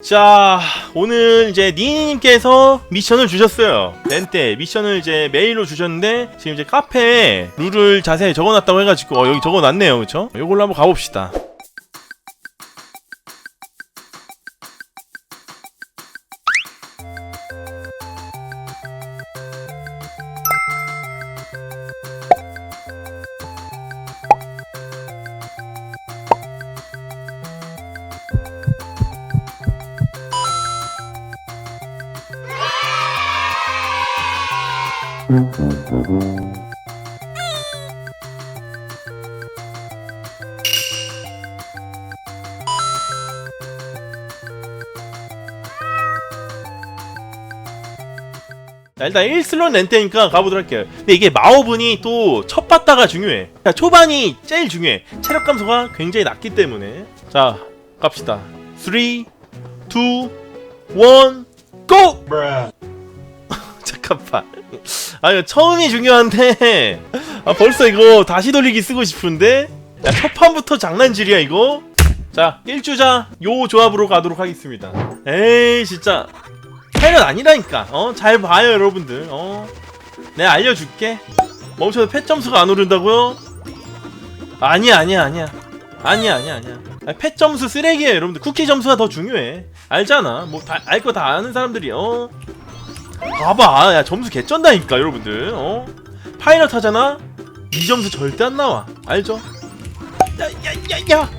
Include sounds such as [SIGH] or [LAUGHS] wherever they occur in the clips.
자 오늘 이제 니님께서 미션을 주셨어요. 렌때 미션을 이제 메일로 주셨는데 지금 이제 카페에 룰을 자세히 적어놨다고 해가지고 어, 여기 적어놨네요. 그쵸? 요걸로 한번 가봅시다 자, 일단 1슬롯 렌때니까 가보도록 할게요. 근데 이게 마오분이 또첫 바다가 중요해. 자, 초반이 제일 중요해. 체력 감소가 굉장히 낮기 때문에. 자 갑시다. 3 2 1 고! 잠깐만 아 이거 처음이 중요한데. 아 벌써 이거 다시 돌리기 쓰고 싶은데? 야 첫 판부터 장난질이야 이거? 자 1주자 요 조합으로 가도록 하겠습니다. 에이 진짜. 패는 아니라니까. 어 잘 봐요 여러분들. 어. 내가 알려줄게. 멈춰도 패 점수가 안 오른다고요? 아니야 아니야 아니야. 아니야 아니야 아니야. 아, 패 점수 쓰레기야 여러분들. 쿠키 점수가 더 중요해. 알잖아. 뭐 알 거다 아는 사람들이 어 봐봐. 야 점수 개쩐다니까 여러분들. 어? 파이널 하잖아? 이 점수 절대 안 나와. 알죠? 야야야야!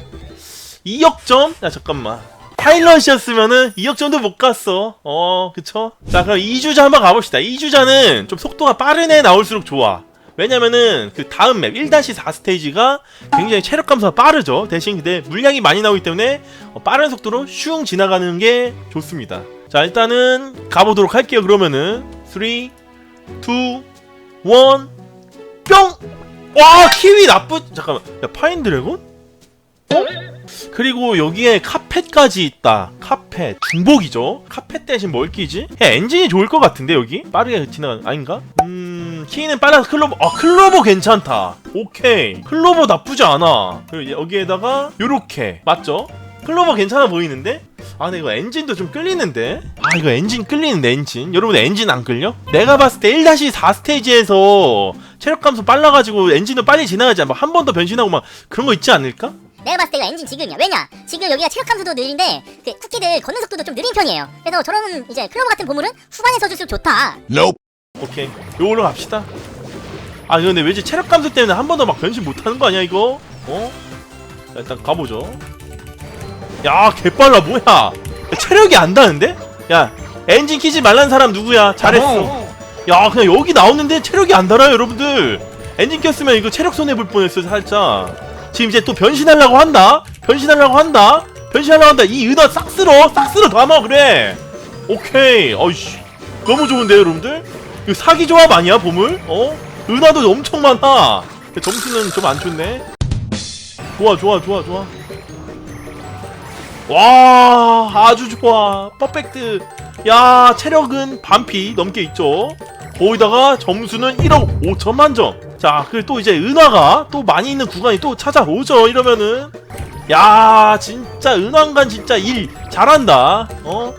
2억 점? 야 잠깐만. 파일럿이었으면은 2억 점도 못 갔어. 어 그쵸? 자 그럼 2주자 한번 가봅시다. 2주자는 좀 속도가 빠른 애 나올수록 좋아. 왜냐면은 그 다음 맵 1-4 스테이지가 굉장히 체력 감소가 빠르죠. 대신 근데 물량이 많이 나오기 때문에 어, 빠른 속도로 슝 지나가는 게 좋습니다 자 일단은 가보도록 할게요 그러면은 3 2 1 뿅! 와 키위 나쁘 잠깐만 야 파인 드래곤? 어? 그리고 여기에 카펫까지 있다 카펫 중복이죠 카펫 대신 뭘 끼지? 야, 엔진이 좋을 것 같은데 여기? 빠르게 지나가는 아닌가? 음 키는 빨라서 클로버 아 클로버 괜찮다 오케이 클로버 나쁘지 않아 그리고 여기에다가 요렇게 맞죠? 클로버 괜찮아 보이는데? 아 근데 이거 엔진도 좀 끌리는데? 아 이거 엔진 끌리는데 엔진 여러분 엔진 안 끌려? 내가 봤을 때 1-4 스테이지에서 체력 감소 빨라가지고 엔진도 빨리 지나가지 않아 한번 더 변신하고 막 그런 거 있지 않을까? 내가 봤을 때 이거 엔진 지금이야. 왜냐? 지금 여기가 체력 감소도 느린데 그 쿠키들 걷는 속도도 좀 느린 편이에요. 그래서 저런 이제 클로버 같은 보물은 후반에 써줄수록 좋다. 오케이 요걸로 갑시다 아 근데 왜지 체력 감소 때문에 한 번 더 막 변신 못하는 거 아니야 이거? 어? 자, 일단 가보죠 야 개빨라 뭐야? 야, 체력이 안 다는데? 야 엔진 키지 말란 사람 누구야? 잘했어. 야 그냥 여기 나오는데 체력이 안 달아요 여러분들. 엔진 꼈으면 이거 체력 손해볼 뻔했어 살짝. 지금 이제 또 변신하려고 한다? 변신하려고 한다? 변신하려고 한다. 이 은하 싹 쓸어. 싹 쓸어 담아 그래. 오케이. 어이씨. 너무 좋은데요 여러분들? 이거 사기 조합 아니야 보물? 어? 은하도 엄청 많아. 점수는 좀 안 좋네. 좋아 좋아 좋아 좋아 와 아주 좋아. 퍼펙트. 야 체력은 반피 넘게 있죠? 거기다가 점수는 1억 5천만 점 자 그리고 또 이제 은하가 또 많이 있는 구간이 또 찾아오죠 이러면은. 야 진짜 은왕관 진짜 일 잘한다. 어?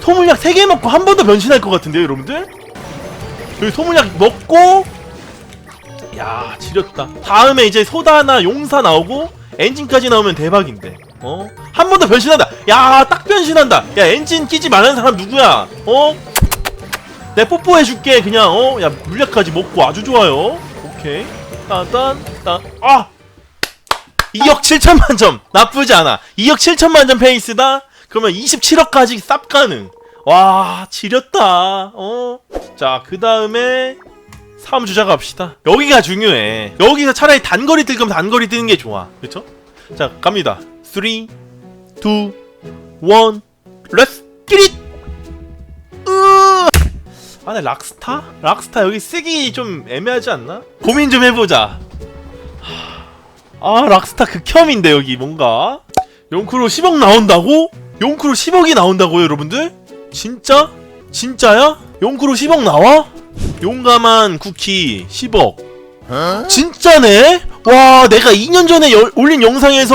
소물약 3개 먹고 한 번 더 변신할 것 같은데요 여러분들? 여기 소물약 먹고 야 지렸다. 다음에 이제 소다나 용사 나오고 엔진까지 나오면 대박인데 어? 한 번 더 변신한다. 야 딱 변신한다. 야 엔진 끼지 말라는 사람 누구야? 어? 내 뽀뽀해 줄게 그냥. 어? 야 물약까지 먹고 아주 좋아요. 오케이. 딴딴딴아! 2억 7천만 점. 나쁘지 않아. 2억 7천만 점 페이스다? 그러면 27억까지 쌉 가능. 와 지렸다. 어 자 그 다음에 사람 주자 갑시다. 여기가 중요해. 여기서 차라리 단거리 뜰 거면 단거리 뜨는 게 좋아. 그쵸? 자 갑니다 3 2 1 렛츠 기릿 아, 근데 락스타? 락스타 여기 쓰기 좀 애매하지 않나? 고민 좀 해보자. 아, 락스타 극혐인데, 여기 뭔가. 용크로 10억 나온다고? 용크로 10억이 나온다고요, 여러분들? 진짜? 진짜야? 용크로 10억 나와? 용감한 쿠키 10억. 진짜네? 와 내가 2년 전에 여- 올린 영상에서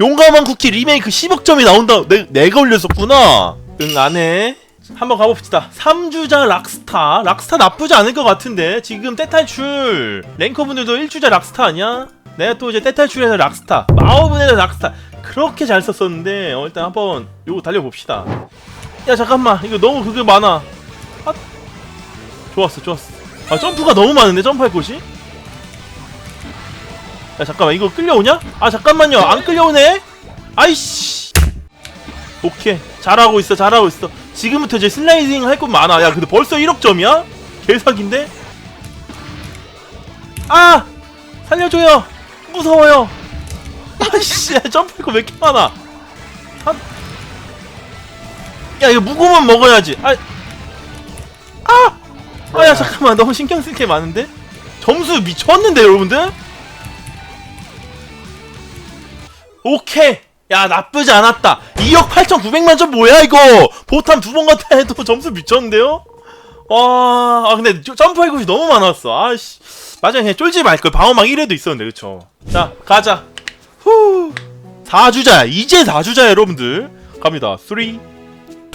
용감한 쿠키 리메이크 10억 점이 나온다. 내, 내가 올렸었구나. 응 안해. 한번 가봅시다. 3주자 락스타. 락스타 나쁘지 않을 것 같은데. 지금 떼탈출. 랭커분들도 1주자 락스타 아니야? 내가 또 이제 떼탈출해서 락스타. 마오분에서 락스타. 그렇게 잘 썼었는데 어, 일단 한번 요거 달려봅시다. 야 잠깐만. 이거 너무 그게 많아. 아, 좋았어 좋았어. 아 점프가 너무 많은데 점프할 곳이? 야 잠깐만 이거 끌려오냐? 아 잠깐만요 안 끌려오네? 아이씨 오케이 잘하고 있어 잘하고 있어 지금부터 이제 슬라이딩 할 것 많아 야 근데 벌써 1억 점이야? 개사기인데? 아! 살려줘요 무서워요 아이씨 야, 점프할 거왜 이렇게 많아 아. 야 이거 무고만 먹어야지 아 아! 아야 잠깐만 너무 신경 쓸 게 많은데? 점수 미쳤는데 여러분들? 오케이 야 나쁘지 않았다 2억 8,900만 점 뭐야 이거 보탐 두 번 갔다 해도 [LAUGHS] 점수 미쳤는데요? 와, 아 근데 저- 점프할 곳이 너무 많았어. 아씨, 마지막에 그냥 쫄지 말걸. 방어막 1회도 있었는데, 그쵸? 자, 가자. 후, 4주자. 이제 4주자 여러분들. 갑니다. 3, 2,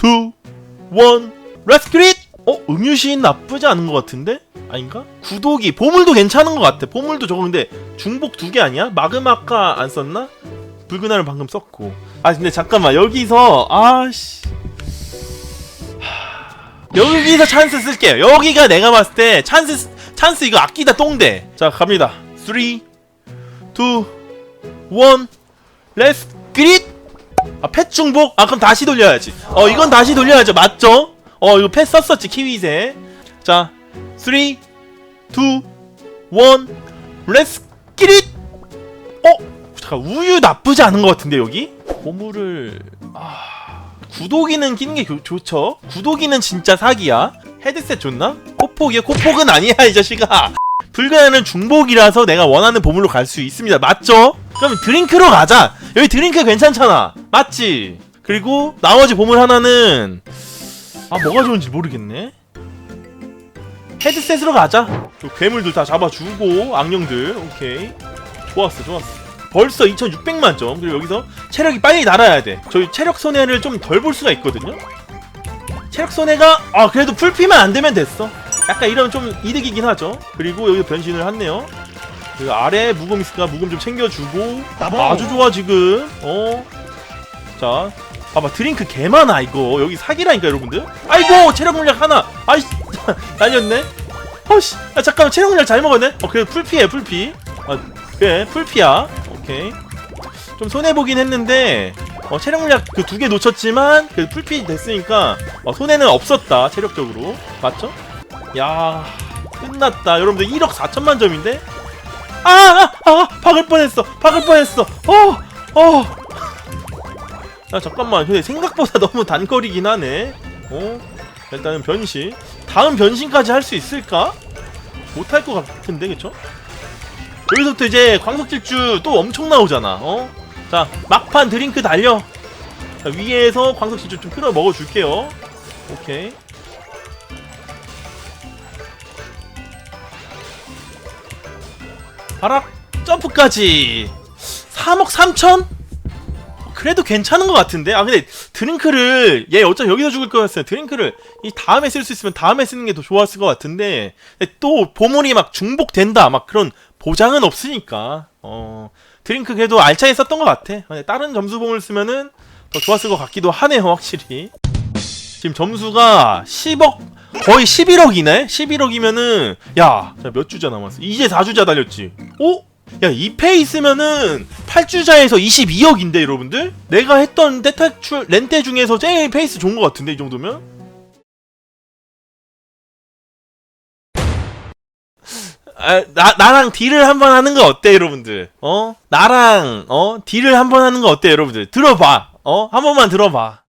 1, 렛츠 기릿! 어, 음유시인 나쁘지 않은 것 같은데? 아닌가? 구독이, 보물도 괜찮은 것 같아. 보물도 저거 근데 중복 두 개 아니야? 마그마카 안 썼나? 알은 방금 썼고. 아, 근데 잠깐만. 여기서, 아씨. 여기서 찬스 쓸게요. 여기가 내가 봤을 때 찬스 찬스 이거 아끼다 똥대. 자 갑니다. 3, 2, 1, 렛츠 그릿. 아 펫 중복? 아 그럼 다시 돌려야지. 어 이건 다시 돌려야죠. 맞죠? 어 이거 펫 썼었지 키위새. 자 3, 2, 1, 렛츠 그릿. 어 잠깐 우유 나쁘지 않은 것 같은데 여기 보물을 아. 구독이는 끼는 게 교- 좋죠. 구독이는 진짜 사기야. 헤드셋 좋나? 코폭이야. 코폭은 아니야 이 자식아. 불가능은 중복이라서 내가 원하는 보물로 갈 수 있습니다. 맞죠? 그럼 드링크로 가자. 여기 드링크 괜찮잖아. 맞지? 그리고 나머지 보물 하나는 아 뭐가 좋은지 모르겠네. 헤드셋으로 가자. 요 괴물들 다 잡아주고 악령들 오케이. 좋았어 좋았어. 벌써 2600만 점. 그리고 여기서 체력이 빨리 날아야 돼. 저희 체력 손해를 좀 덜 볼 수가 있거든요. 체력 손해가 아 그래도 풀피만 안 되면 됐어. 약간 이러면 좀 이득이긴 하죠. 그리고 여기 변신을 했네요. 그리고 아래 무금 있으니까 무금 좀 챙겨주고 아주 좋아 지금. 어. 자, 봐봐 드링크 개 많아 이거 여기 사기라니까 여러분들. 아이고 체력 물약 하나. 아이 [LAUGHS] 날렸네. 어씨, 아 잠깐만 체력 물약 잘 먹었네. 어 그래도 풀피해 풀피. 아 그래 풀피야. 오케이. 좀 손해 보긴 했는데 어, 체력 물약 그 두 개 놓쳤지만 그 풀피 됐으니까 어, 손해는 없었다 체력적으로. 맞죠? 야 끝났다. 여러분들 1억 4천만 점인데? 아아 아, 아, 박을 뻔했어. 박을 뻔했어. 어 어. 야 잠깐만. 근데 생각보다 [LAUGHS] 너무 단거리긴 하네. 어? 일단은 변신. 다음 변신까지 할 수 있을까? 못할 것 같은데 그쵸? 여기서부터 이제 광석질주 또 엄청 나오잖아 어? 자 막판 드링크 달려. 자, 위에서 광석질주 좀 끌어 먹어줄게요. 오케이. 바락 점프까지. 3억 3천? 그래도 괜찮은 것 같은데? 아 근데 드링크를 얘 어차피 여기서 죽을 거였어요. 드링크를 이 다음에 쓸 수 있으면 다음에 쓰는 게 더 좋았을 것 같은데 또 보물이 막 중복된다. 막 그런 보장은 없으니까 어 드링크 그래도 알차게 썼던 것 같아 근데 다른 점수 보물 쓰면은 더 좋았을 것 같기도 하네요 확실히 지금 점수가 10억 거의 11억이네 11억이면은 야 몇 주자 남았어 이제 4주자 달렸지 오? 야, 2패 있으면은 8주자에서 22억인데, 여러분들? 내가 했던 대탈출, 렌테 중에서 제일 페이스 좋은 것 같은데, 이 정도면? 아, 나, 나랑 딜을 한번 하는 거 어때, 여러분들? 어? 나랑, 어? 딜을 한번 하는 거 어때, 여러분들? 들어봐. 어? 한 번만 들어봐.